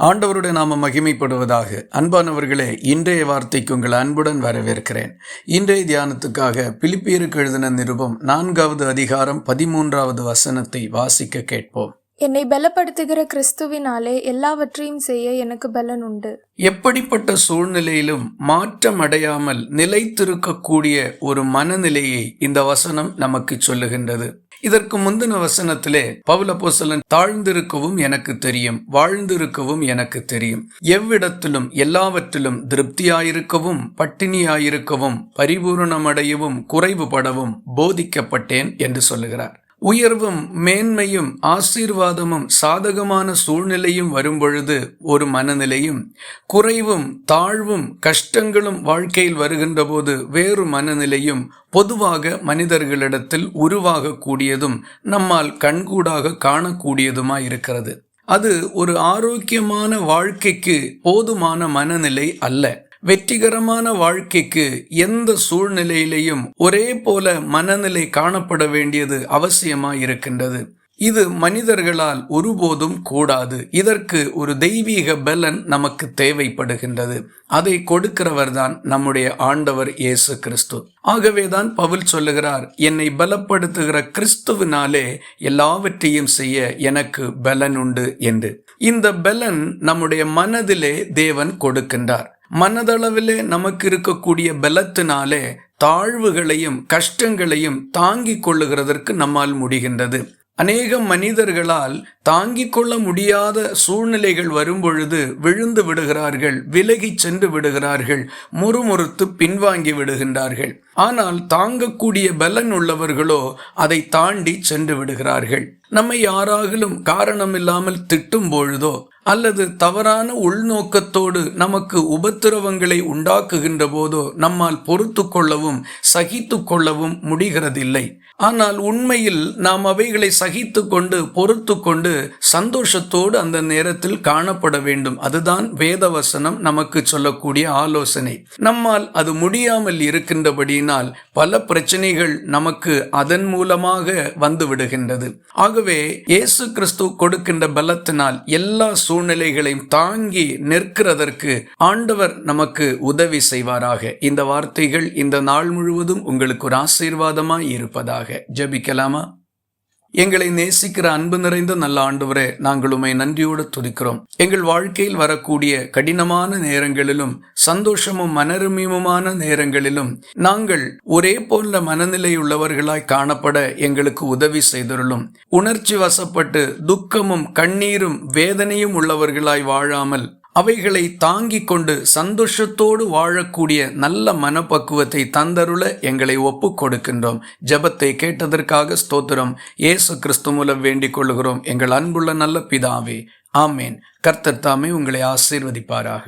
ஆண்டவருடைய நாம மகிமைப்படுவதாக. அன்பானவர்களே இன்றைய வார்த்தைக்கு உங்கள் அன்புடன் வரவேற்கிறேன். இன்றைய தியானத்துக்காக பிலிப்பியருக்கு எழுதின நிருபம் நான்காவது அதிகாரம் பதிமூன்றாவது வசனத்தை வாசிக்க கேட்போம். என்னை பலப்படுத்துகிற கிறிஸ்துவினாலே எல்லாவற்றையும் செய்ய எனக்கு பலன் உண்டு எப்படிப்பட்ட சூழ்நிலையிலும் மாற்றம் அடையாமல் நிலைத்திருக்கக்கூடிய ஒரு மனநிலையை இந்த வசனம் நமக்கு சொல்லுகின்றது. இதற்கு முந்தின வசனத்திலே பவுலப்போசலன் தாழ்ந்திருக்கவும் எனக்கு தெரியும் வாழ்ந்திருக்கவும் எனக்கு தெரியும். எவ்விடத்திலும் எல்லாவற்றிலும் திருப்தியாயிருக்கவும் பட்டினியாயிருக்கவும் பரிபூரணமடையவும் குறைவுபடவும் போதிக்கப்பட்டேன் என்று சொல்லுகிறார். உயர்வும் மேன்மையும் ஆசீர்வாதமும் சாதகமான சூழ்நிலையும் வரும்பொழுது ஒரு மனநிலையும் குறைவும் தாழ்வும் கஷ்டங்களும் வாழ்க்கையில் வருகின்ற போது வேறு மனநிலையும் பொதுவாக மனிதர்களிடத்தில் உருவாகக்கூடியதும் நம்மால் கண்கூடாக காணக்கூடியதுமாய் இருக்கிறது. அது ஒரு ஆரோக்கியமான வாழ்க்கைக்கு போதுமான மனநிலை அல்ல. வெற்றிகரமான வாழ்க்கைக்கு எந்த சூழ்நிலையிலையும் ஒரே போல மனநிலை காணப்பட வேண்டியது அவசியமாய் இருக்கின்றது இது மனிதர்களால் ஒருபோதும் கூடாது. இதற்கு ஒரு தெய்வீக பலன் நமக்கு தேவைப்படுகின்றது. அதை கொடுக்கிறவர்தான் நம்முடைய ஆண்டவர் இயேசு கிறிஸ்து. ஆகவேதான் பவுல் சொல்லுகிறார் என்னை பலப்படுத்துகிற கிறிஸ்துவினாலே எல்லாவற்றையும் செய்ய எனக்கு பலன் உண்டு என்று. இந்த பலன் நம்முடைய மனதிலே தேவன் கொடுக்கின்றார். மனதளவிலே நமக்கு இருக்கக்கூடிய பலத்தினாலே தாழ்வுகளையும் கஷ்டங்களையும் தாங்கிக் கொள்ளுகிறதற்கு நம்மால் முடிகின்றது. அநேக மனிதர்களால் தாங்கிக் கொள்ள முடியாத சூழ்நிலைகள் வரும்பொழுது விழுந்து விடுகிறார்கள் விலகி சென்று விடுகிறார்கள் முறுமுறுத்து பின்வாங்கி விடுகின்றார்கள். ஆனால் தாங்கக்கூடிய பலன் உள்ளவர்களோ அதை தாண்டி சென்று விடுகிறார்கள். நம்மை யாராகிலும் காரணமில்லாமல் திட்டும் பொழுதோ அல்லது தவறான உள்நோக்கத்தோடு நமக்கு உபத்திரவங்களை உண்டாக்குகின்ற போதோ நம்மால் பொறுத்து கொள்ளவும் சகித்து கொள்ளவும் முடிகிறதில்லை. ஆனால் உண்மையில் நாம் அவைகளை சகித்து கொண்டு பொறுத்து கொண்டு சந்தோஷத்தோடு அந்த நேரத்தில் காணப்பட வேண்டும். அதுதான் வேதவசனம் நமக்கு சொல்லக்கூடிய ஆலோசனை. நம்மால் அது முடியாமல் இருக்கின்றபடியினால் பல பிரச்சனைகள் நமக்கு அதன் மூலமாக வந்து விடுகின்றது ஆகவே இயேசு கிறிஸ்து கொடுக்கின்ற பலத்தினால் எல்லா சூழ்நிலைகளையும் தாங்கி நிற்கிறதற்கு ஆண்டவர் நமக்கு உதவி செய்வாராக. இந்த வார்த்தைகள் இந்த நாள் முழுவதும் உங்களுக்கு ஒரு ஆசீர்வாதமாய் இருப்பதாக. ஜபிக்கலாமா? எங்களை நேசிக்கிற அன்பு நிறைந்த நல்ல ஆண்டவரே நாங்கள் உமை நன்றியோடு துதிக்கிறோம். எங்கள் வாழ்க்கையில் வரக்கூடிய கடினமான நேரங்களிலும் சந்தோஷமும் மனருமியுமான நேரங்களிலும் நாங்கள் ஒரே போன்ற மனநிலை உள்ளவர்களாய் காணப்பட எங்களுக்கு உதவி செய்திருளும். உணர்ச்சி வசப்பட்டு துக்கமும் கண்ணீரும் வேதனையும் உள்ளவர்களாய் வாழாமல் அவைகளை தாங்கிக் கொண்டு சந்தோஷத்தோடு வாழக்கூடிய நல்ல மனப்பக்குவத்தை தந்தருள எங்களை ஒப்பு கொடுக்கின்றோம். ஜபத்தை கேட்டதற்காக ஸ்தோத்திரம். இயேசு கிறிஸ்து மூலம் வேண்டிக் கொள்கிறோம் எங்கள் அன்புள்ள நல்ல பிதாவே ஆமேன். கர்த்தர் தாமே உங்களை ஆசீர்வதிப்பாராக.